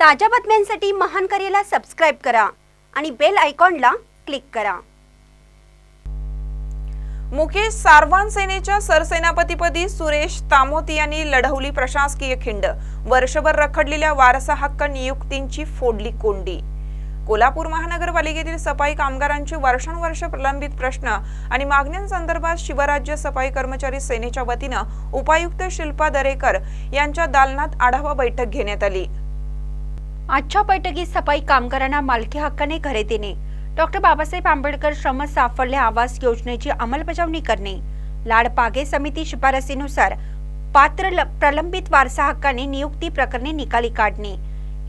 ताज्या बातम्यांसाठी महान करेला सबस्क्राईब करा आणि बेल आयकॉनला क्लिक करा. मुकेश सारवान सेनेच्या सरसेनापतीपदी सुरेश तामोती यांनी लढवली प्रशासकीय खिंड. वर्षभर रखडलेल्या वारसा हक्क नियुक्तींची फोडली कोंडी. कोल्हापूर महानगरपालिकेतील सफाई कामगारांचे वर्षानुवर्ष प्रलंबित प्रश्न आणि मागण्यांसंदर्भात शिवराज्य सफाई कर्मचारी सेनेच्या वतीनं उपायुक्त शिल्पा दरेकर यांच्या दालनात आढावा बैठक घेण्यात आली. आजच्या बैठकीत सफाई कामगारांना मालकी हक्काने घरे देणे. डॉक्टर बाबासाहेब आंबेडकर श्रम साफल्य आवास योजनेची अंमलबजावणी करणे. लाड पागे समिती शिफारसीनुसार पात्र ल- प्रलंबित वारसा हक्काने नियुक्ती प्रकरणी निकाली काढणे.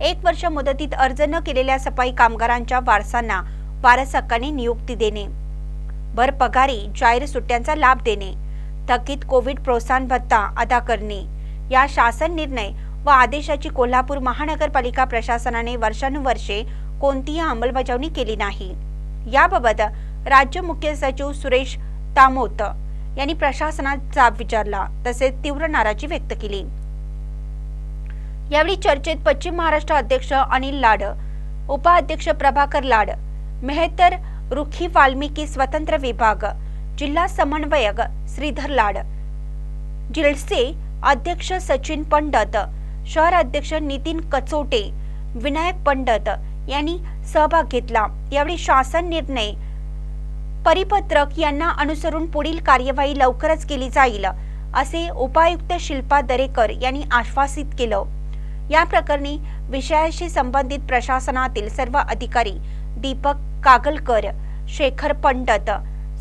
एक वर्ष मुदतीत अर्ज न केलेल्या सफाई कामगारांच्या वारसांना वारस हक्काने नियुक्ती देणे. भर पगारी जाहीर सुट्ट्यांचा लाभ देणे. थकीत कोविड प्रोत्साहन भत्ता अदा करणे. या शासन निर्णय व आदेशाची कोल्हापूर महानगरपालिका प्रशासनाने वर्षानुवर्षे कोणतीही अंमलबजावणी केली नाही. याबाबत राज्य मुख्य सचिव सुरेश तामोत यांनी प्रशासनात जाब विचारला तसेच तीव्र नाराजी व्यक्त केली. यावेळी चर्चेत पश्चिम महाराष्ट्र अध्यक्ष अनिल लाड उपाध्यक्ष प्रभाकर लाड मेहतर रुखी वाल्मिकी स्वतंत्र विभाग जिल्हा समन्वयक श्रीधर लाड जिल्से अध्यक्ष सचिन पंडत शहर अध्यक्ष नितीन कचोटे विनायक पंडत यांनी सहभाग घेतला. यावेळी शासन निर्णय परिपत्रक यांना अनुसरून पुढील कार्यवाही लवकरच केली जाईल असे उपायुक्त शिल्पा दरेकर यांनी आश्वासित केलं. या प्रकरणी विषयाशी संबंधित प्रशासनातील सर्व अधिकारी दीपक कागलकर शेखर पंडत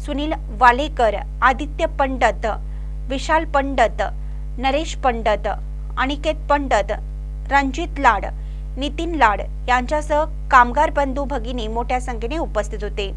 सुनील वालेकर आदित्य पंडत विशाल पंडत नरेश पंडत अनिकेत पंडत रणजित लाड नितीन लाड यांच्यासह कामगार बंधू भगिनी मोठ्या संख्येने उपस्थित होते.